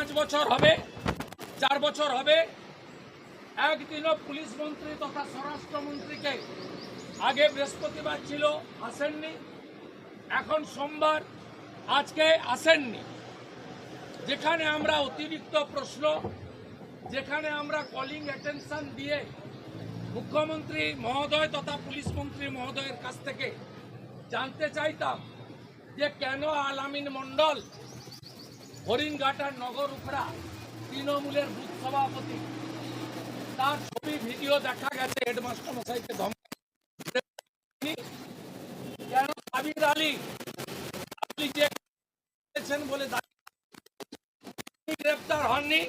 পাঁচ বছর হবে, চার বছর হবে। একদিনও পুলিশ মন্ত্রী তথা স্বরাষ্ট্রমন্ত্রীকে আগে বৃহস্পতিবার ছিল আসেননি, এখন সোমবার, আজকে আসেননি। যেখানে আমরা অতিরিক্ত প্রশ্ন, যেখানে আমরা কলিং অ্যাটেনশন দিয়ে মুখ্যমন্ত্রী মহোদয় তথা পুলিশ মন্ত্রী মহোদয়ের কাছ থেকে জানতে চাইতাম যে কেন আলামিন মণ্ডল হরিণঘাটার নগর উপরা তৃণমূলের বুথ সভাপতি। তার ছবি, ভিডিও দেখা গেছে, হেডমাস্টার মশাইকে ধমক সাবির আলী, আপনি যে বলে গ্রেপ্তার হননি।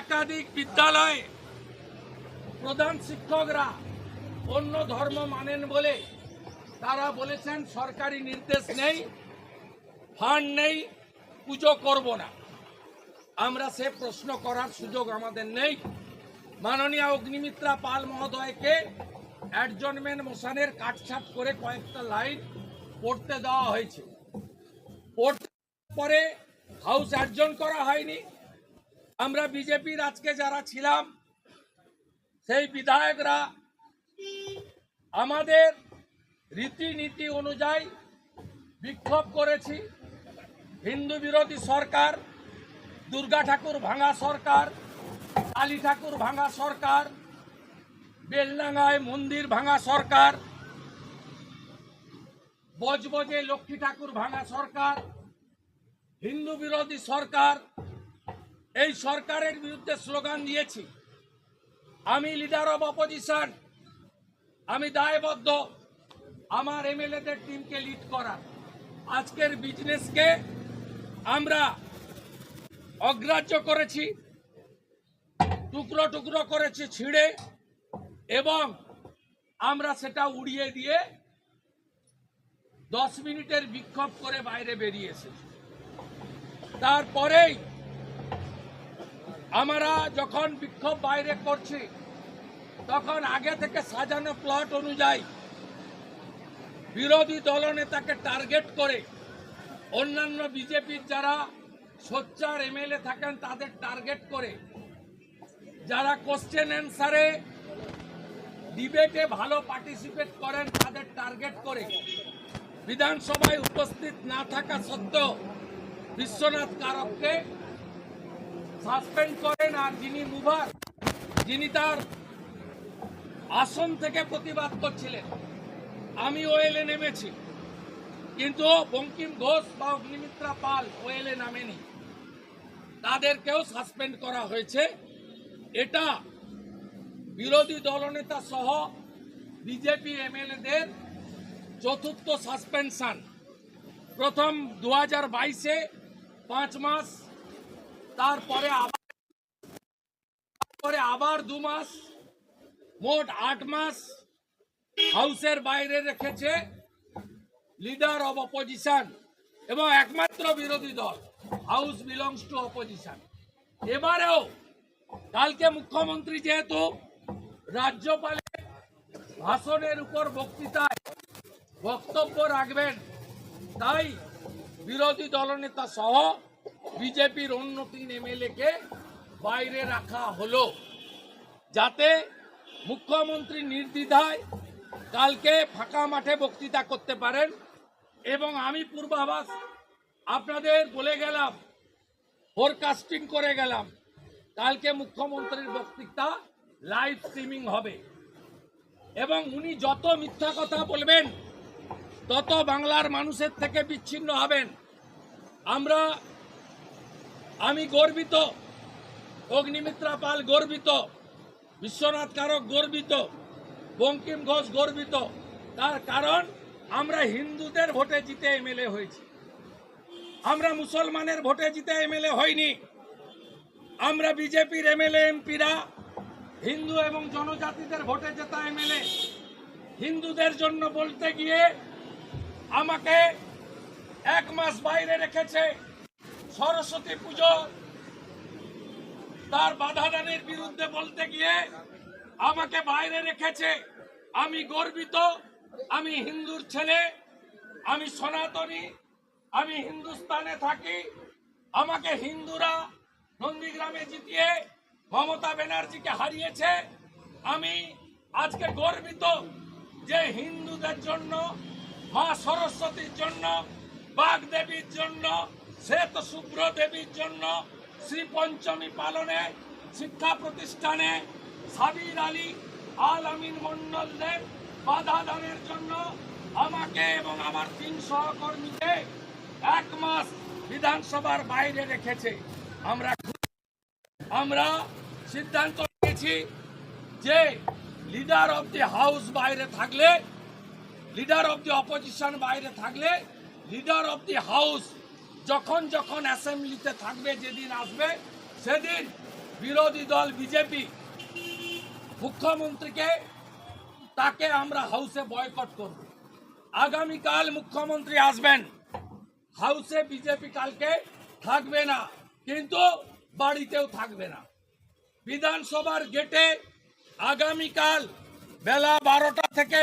একাধিক বিদ্যালয়ে প্রধান শিক্ষকরা অন্য ধর্ম মানেন বলে তারা বলেছেন, সরকারি নির্দেশ নেই। ফান্ড নেই, পুজো করব না। আমরা সে প্রশ্ন করার সুযোগ আমাদের নেই। মাননীয় অগ্নিমিত্রা পাল মহোদয়কে অ্যাডজনমেন্ট মোশনের কাটছাট করে কয়েকটা লাইন পড়তে দেওয়া হয়েছে। পড়তে পরে হাউস অ্যাডজন করা হয়নি। আমরা বিজেপির আজকে যারা ছিলাম, সেই বিধায়করা আমাদের রীতিনীতি অনুযায়ী বিক্ষোভ করেছি। হিন্দু বিরোধী সরকার, দুর্গা ঠাকুর ভাঙা সরকার, কালী ঠাকুর ভাঙা সরকার, বেলডাঙ্গায় মন্দির ভাঙা সরকার, বজবজে লক্ষ্মী ঠাকুর ভাঙা সরকার, হিন্দু বিরোধী সরকার, এই সরকারের বিরুদ্ধে স্লোগান দিয়েছি। আমি লিডার অব অপোজিশন আমি দায়বদ্ধ, আমার এমএলএদের টিমকে লিড করা। আজকের বিজনেসকে আমরা অগ্রাহ্য করেছি, টুকরো টুকরো করেছি ছিঁড়ে এবং আমরা সেটা উড়িয়ে দিয়ে দশ মিনিটের বিক্ষোভ করে বাইরে বেরিয়ে এসেছি। তারপরেই আমরা যখন বিক্ষোভ বাইরে করছি, তখন আগে থেকে সাজানো প্লট অনুযায়ী বিরোধী দলনেতাকে টার্গেট করে অন্যান্য বিজেপির যারা সোচ্চার এমএলএ থাকেন, তাদের টার্গেট করে। যারা কোশ্চেন অ্যান্সারে ডিবেটে ভালো পার্টিসিপেট করেন, তাদের টার্গেট করে। বিধানসভায় উপস্থিত না থাকা সত্ত্বেও বিশ্বনাথ কারককে সাসপেন্ড করেন আর যিনি মুভার যিনি তার আসন থেকে প্রতিবাদ করছিলেন। আমি ওয়েলে নেমেছি। কিন্তু বঙ্কিম ঘোষ বা অগ্নিমিত্রা পাল ওয়েলে নামেনি। তাদেরকেও সাসপেন্ড করা হয়েছে। এটা বিরোধী দলনেতা সহ বিজেপি এমএলএদের চতুর্থ সাসপেনশন। প্রথম দু হাজার বাইশে পাঁচ মাস, তারপরে আবার তারপরে আবার দু মাস, মোট আট মাস হাউসের বাইরে রেখেছে। লিডার অব অপোজিশন এবং একমাত্র বিরোধী দল, হাউস বিলংস টু অপোজিশন। এবারেও কালকে মুখ্যমন্ত্রী যেহেতু রাজ্যপালের ভাষণের উপর বক্তৃতায় বক্তব্য রাখবেন, তাই বিরোধী দলনেতা সহ বিজেপির অন্য তিন এমএলএকে বাইরে রাখা হলো, যাতে মুখ্যমন্ত্রী নির্দ্বিধায় কালকে ফাঁকা মাঠে বক্তৃতা করতে পারেন। এবং আমি পূর্বাভাস আপনাদের বলে গেলাম ফোরকাস্টিং করে গেলাম, কালকে মুখ্যমন্ত্রীর বক্তৃতা লাইভ স্ট্রিমিং হবে। এবং উনি যত মিথ্যা কথা বলবেন, তত বাংলার মানুষের থেকে বিচ্ছিন্ন হবেন। আমরা, আমি গর্বিত, অগ্নিমিত্রা পাল গর্বিত, বিশ্বনাথ কারক গর্বিত, বঙ্কিম ঘোষ গর্বিত। তার কারণ আমরা হিন্দুদের ভোটে জিতে এমএলএ হয়েছি। আমরা মুসলমানের ভোটে জিতে এমএলএ হয়নি। আমরা বিজেপির এমএলএ, এমপিরা হিন্দু এবং জনজাতিদের ভোটে জেতা এমএলএ। হিন্দুদের জন্য বলতে গিয়ে আমাকে এক মাস বাইরে রেখেছে সরস্বতী পুজো। তার বাধাদানের বিরুদ্ধে বলতে গিয়ে আমাকে বাইরে রেখেছে। আমি গর্বিত আমি হিন্দুর ছেলে, আমি সনাতনী, আমি হিন্দুস্তানে থাকি। আমাকে হিন্দুরা নন্দীগ্রামে জিতিয়ে মমতা ব্যানার্জিকে হারিয়েছে। আমি আজকে গর্বিত যে হিন্দুদের জন্য, মা সরস্বতীর জন্য, বাঘ দেবীর জন্য, শ্বেত শুভ্র দেবীর জন্য, শ্রী পঞ্চমী পালনে, শিক্ষা প্রতিষ্ঠানে সাবির আলী আল আমিন মন্ডলদের বাধা দানের জন্য আমাকে এবং আমার তিন সহকর্মীকে এক মাস বিধানসভার বাইরে রেখেছে। আমরা আমরা সিদ্ধান্ত নিয়েছি যে লিডার অব দি হাউস বাইরে থাকলে লিডার অব দি অপোজিশন বাইরে থাকলে লিডার অব দি হাউস যখন যখন অ্যাসেম্বলিতে থাকবে, যেদিন আসবে, সেদিন বিরোধী দল বিজেপি মুখ্যমন্ত্রীকে তাকে আমরা হাউসে বয়কট করব। আগামীকাল মুখ্যমন্ত্রী আসবেন। হাউসে বিজেপি কালকে থাকবে না, কিন্তু বাড়িতেও থাকবে না। বিধানসভার গেটে আগামীকাল বেলা বারোটা থেকে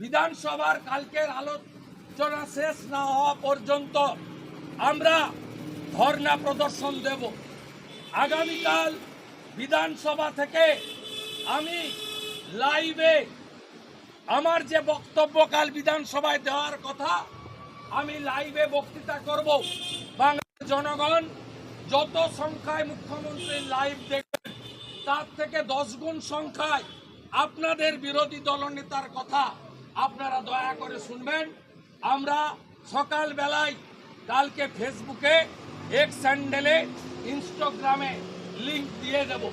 বিধানসভার কালকের আলোচনা শেষ না হওয়া পর্যন্ত আমরা ধর্ণা প্রদর্শন দেব। আগামীকাল বিধানসভা থেকে আমি লাইভে আমার যে বক্তব্য কাল বিধানসভায় দেওয়ার কথা, আমি লাইভে বক্তৃতা করব। বাংলার জনগণ যত সংখ্যায় মুখ্যমন্ত্রীর লাইভ দেখবেন, তার থেকে দশ গুণ সংখ্যায় আপনাদের বিরোধী দলনেতার কথা আপনারা দয়া করে শুনবেন। আমরা সকালবেলায় কালকে ফেসবুকে এক স্যান্ডেলে ইনস্টাগ্রামে লিঙ্ক দিয়ে দেব।